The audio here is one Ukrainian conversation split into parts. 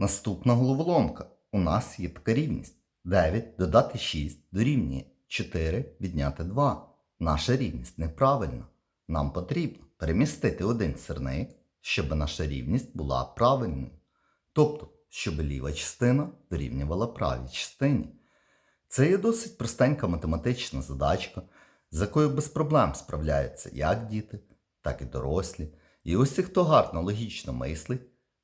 Наступна головоломка. У нас є така рівність. 9 додати 6 дорівнює 4 відняти 2. Наша рівність неправильна. Нам потрібно перемістити один сирник, щоб наша рівність була правильною. Тобто, щоб ліва частина дорівнювала правій частині. Це є досить простенька математична задачка, з якою без проблем справляються як діти, так і дорослі. І усі, хто гарно логічно мислить,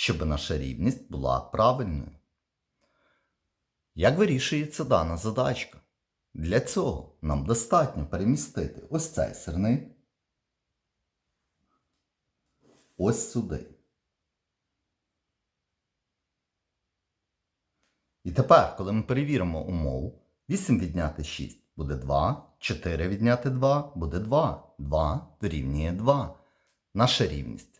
щоб наша рівність була правильною. Як вирішується дана задачка? Для цього нам достатньо перемістити ось цей сирник ось сюди. І тепер, коли ми перевіримо умову, 8 відняти 6 буде 2, 4 відняти 2 буде 2, 2 дорівнює 2. Наша рівність